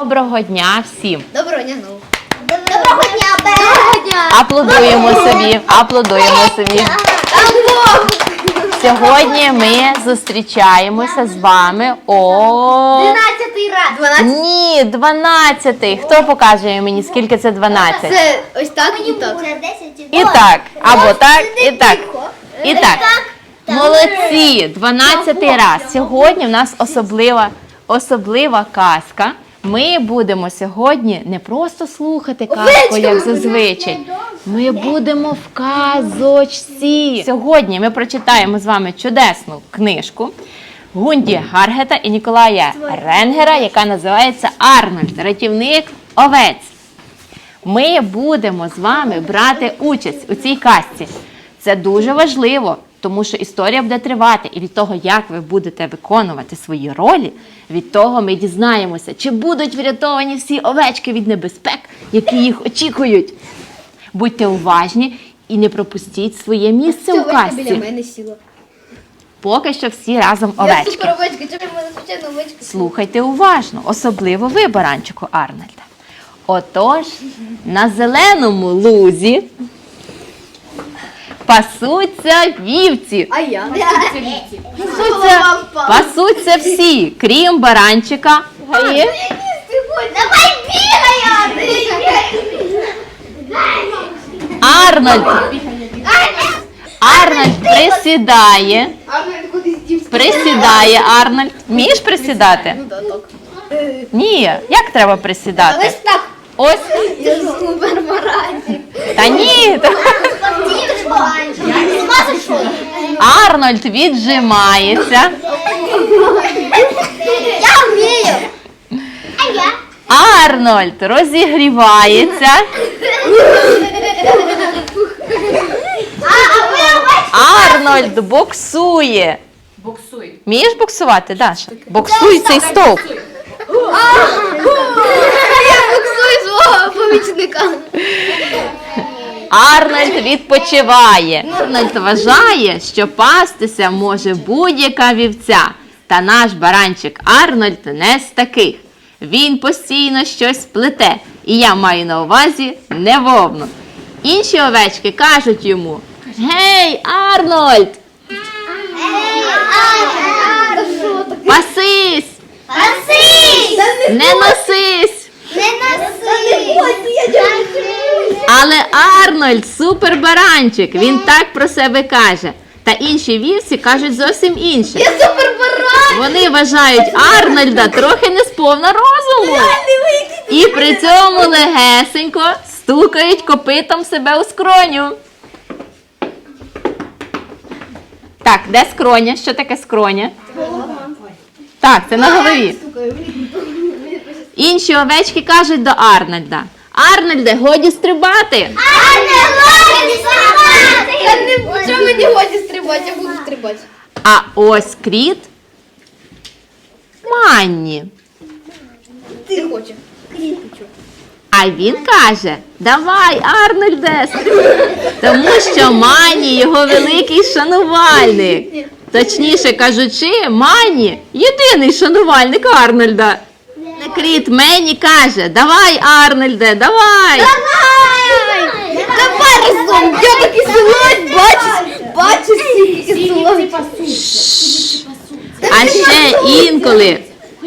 Доброго дня всім! Доброго дня знову. Доброго дня, Доброго дня. Аплодуємо собі, аплодуємо собі. Сьогодні ми зустрічаємося з вами о 12 раз. ні, 12. Хто покаже мені, скільки це 12? Це ось так і так. І так, або так, і так. І так. Молодці! 12 раз. Сьогодні в нас особлива, особлива казка. Ми будемо сьогодні не просто слухати казку, як зазвичай. Ми будемо в казочці. Сьогодні ми прочитаємо з вами чудесну книжку Гунді Гаргета і Ніколая Ренгера, яка називається Арнольд, рятівник овець. Ми будемо з вами брати участь у цій казці. Це дуже важливо, тому що історія буде тривати. І від того, як ви будете виконувати свої ролі, від того ми дізнаємося, чи будуть врятовані всі овечки від небезпек, які їх очікують. Будьте уважні і не пропустіть своє місце у біля казці. мене сіла. Поки що всі разом Я овечки. супер овечка, чому в мене звичайно овечка? Слухайте уважно, особливо ви, баранчику Арнольда. Отож, на зеленому лузі пасуться вівці. А я? Пасуться, пасуться всі, крім баранчика. Гає. Давай бігай! Арнольд. Арнольд присідає. Присідає Арнольд. Вмієш присідати? Ну. Ні. Як треба присідати? Ось так. Ось. Я. Та ні. Арнольд віджимається. Я вмію. А я? Арнольд розігрівається. Арнольд боксує. Боксуй. Вмієш боксувати, Даша? Боксуй цей стовп. Я буксую свого помічника. Арнольд відпочиває. Арнольд вважає, що пастися може будь-яка вівця. Та наш баранчик Арнольд не з таких. Він постійно щось плете, і я маю на увазі не вовну. Інші овечки кажуть йому: Гей, Арнольд, пасись, Пасись! не носись. Не носи! Але Арнольд супербаранчик. Він так про себе каже. Та інші вівці кажуть зовсім інше. Я супер баран! Вони вважають Арнольда трохи не сповна розуму. І при цьому легесенько стукають копитом себе у скроню. Так, де скроня? Що таке скроня? Так, це на голові. Інші овечки кажуть до Арнольда. Арнольде, годі стрибати. А годі стрибати! Та не що мені годі стрибати, я буду стрибати. А ось кріт Манні. Ти хочеш. А він каже: Давай, Арнольде, стрибай!» тому що Мані його великий шанувальник. Точніше кажучи, Мані єдиний шанувальник Арнольда. Кріт Мені каже: Давай, Арнольде, давай! Давай! Давай разом! Я такий силует, бачиш? Бачиш, скільки силует. А ще інколи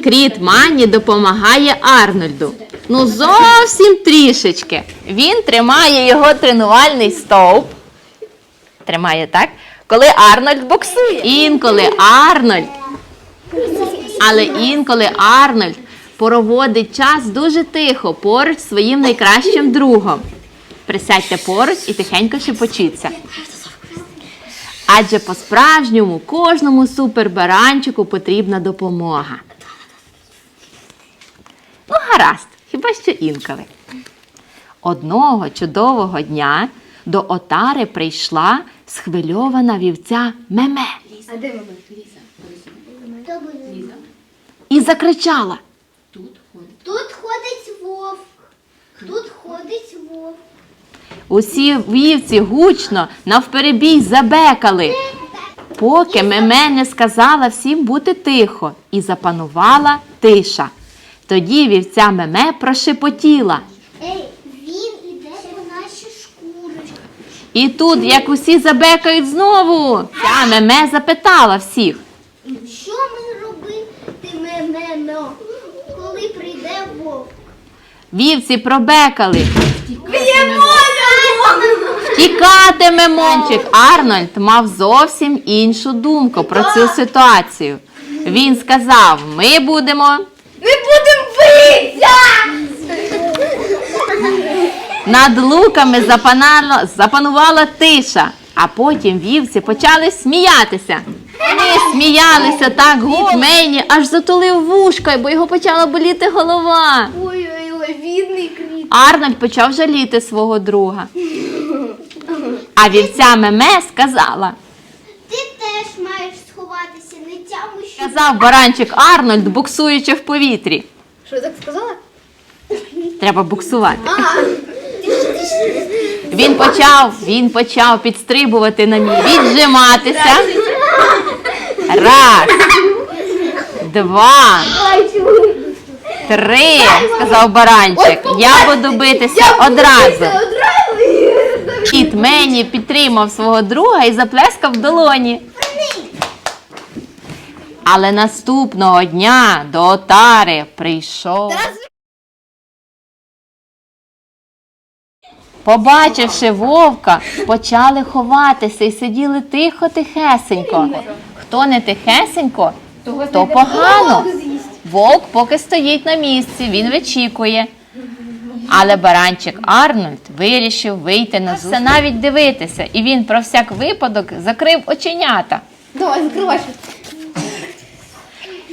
Кріт Манні допомагає Арнольду. Ну зовсім трішечки. Він тримає його тренувальний стовп. Тримає так. Коли Арнольд боксує. Інколи Арнольд. Але інколи Арнольд проводить час дуже тихо поруч з своїм найкращим другом. Присядьте поруч і тихенько шепочіться. Адже по-справжньому кожному супербаранчику потрібна допомога. Ну, гаразд, хіба що інколи. Одного чудового дня до отари прийшла схвильована вівця Меме А де Ліза? і закричала: Тут ходить вовк. Тут ходить вовк. Усі вівці гучно навперебій забекали, поки Меме не сказала всім бути тихо, і запанувала тиша. Тоді вівця меме прошепотіла. Ей, він іде по наші шкури. І тут, як усі забекають знову, ця меме запитала всіх. Що ми робитимемо, коли прийде вовк? Вівці пробекали. Втікатиме Мончик. Арнольд мав зовсім іншу думку про цю ситуацію. Він сказав: ми будемо Ми будемо битися! над луками запанала, запанувала тиша, а потім вівці почали сміятися. Вони сміялися так гучно, Мені аж затулив вушка, бо його почала боліти голова. Ой-ой-ой, бідний. Арнольд почав жаліти свого друга. А вівця Меме сказала, Ти теж маєш сховатися, не тяму, що сказав баранчик Арнольд, буксуючи в повітрі. Що так сказала? Треба буксувати. Він почав, він почав підстрибувати на мій, віджиматися. Раз, два, три, сказав баранчик. Я буду битися одразу. Кіт Мені підтримав свого друга і заплескав в долоні. Але наступного дня до отари прийшов. Побачивши вовка, почали ховатися і сиділи тихо-тихесенько. Хто не тихесенько, то погано. Вовк поки стоїть на місці, він вичікує. Але баранчик Арнольд вирішив вийти на зустріч, навіть дивитися, і він про всяк випадок закрив оченята. Давай, закривай.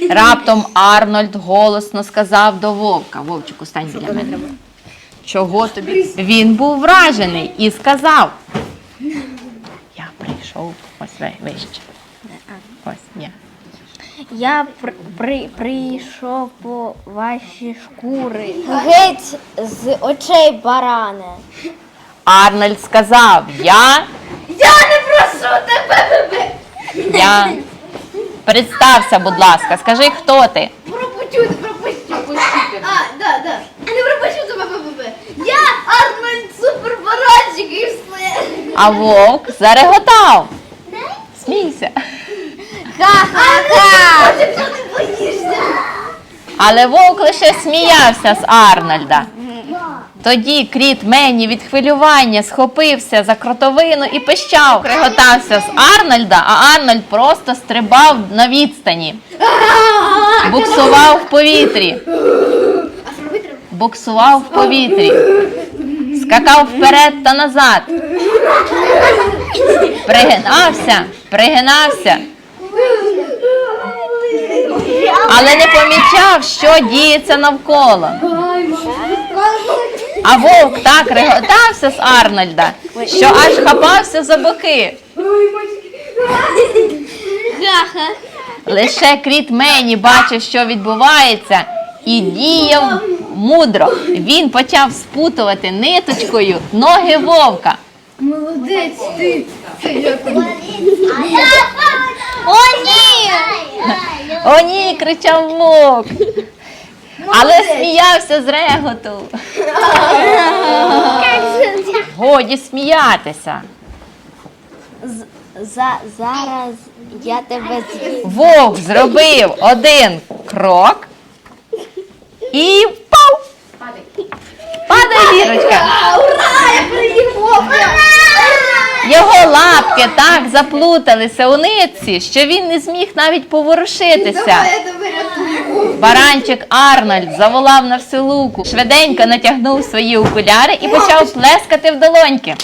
Раптом Арнольд голосно сказав до вовка: Вовчику, стань біля мене. Чого тобі? Він був вражений і сказав: Я прийшов ось ви- вище. Я. Я при, при, прийшов по ваші шкури. Геть з очей баране. Арнольд сказав: Я, Я не прошу тебе! я. Представся, будь ласка, скажи, хто ти? Пропущу, пропущу. А, да, да. Не пропущу тебе, ББ. Я Арнольд супербаранчик і все. А вовк зареготав. Смійся. Ха-ха-ха! Що ти боїшся? Але вовк лише сміявся з Арнольда. Тоді кріт Мені від хвилювання схопився за кротовину і пищав. Приготався з Арнольда, а Арнольд просто стрибав на відстані. Буксував в повітрі. Буксував в повітрі. Скакав вперед та назад. Пригинався, пригинався. Але не помічав, що діється навколо. А вовк так реготався з Арнольда, що аж хапався за боки. Лише кріт Мені бачив, що відбувається, і діяв мудро. Він почав спутувати ниточкою ноги вовка. Молодець ти. О, ні! Кричав вовк. Але сміявся з реготу. Годі сміятися. За, зараз я тебе з'їм. Вовк зробив один крок і впав. Падає вірочка. Ура! Я приїхав! Його лапки так заплуталися у нитці, що він не зміг навіть поворушитися. Баранчик Арнольд заволав на всю луку, швиденько натягнув свої окуляри і почав плескати в долоньки.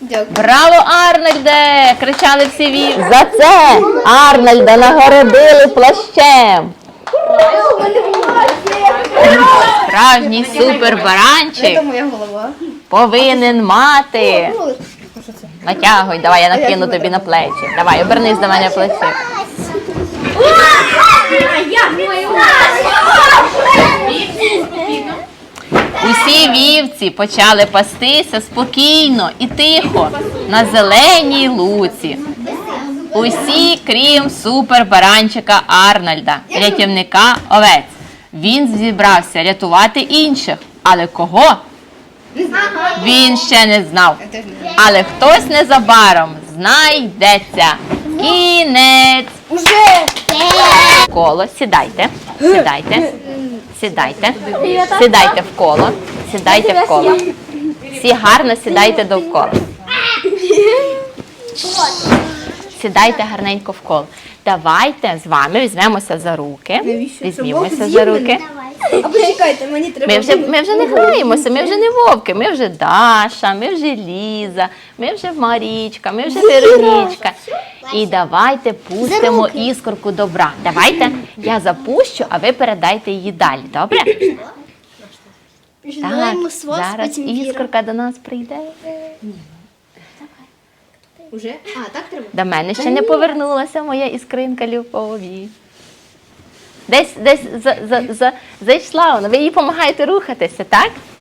Дякую. Браво, Арнольде! кричали всі ві. За це Арнольда нагородили плащем. Справжній супербаранчик моя голова. повинен мати. Натягуй, давай, я накину тобі на плечі. Давай, обернись до мене плечі. Усі вівці почали пастися спокійно і тихо на зеленій луці. Усі, крім супербаранчика Арнольда, рятівника овець. Він зібрався рятувати інших. Але кого? Він ще не знав. Але хтось незабаром знайдеться. Кінець. Уже! Коло, сідайте, сідайте, сідайте, сідайте в коло, сідайте в коло. Всі гарно сідайте довкола. Сідайте гарненько в коло. Давайте з вами візьмемося за руки. Візьмімося за руки. А почекайте, мені треба. Ми вже, ми вже не граємося, ми вже не вовки, ми вже Даша, ми вже Ліза, ми вже Марічка, ми вже Веронічка. І давайте пустимо іскорку добра. Давайте я запущу, а ви передайте її далі. Добре? Так, зараз іскорка до нас прийде. Уже? А, так треба? До мене ще не повернулася моя іскринка любові. Десь десь за, за, за, зайшла вона. Ви їй допомагаєте рухатися, так?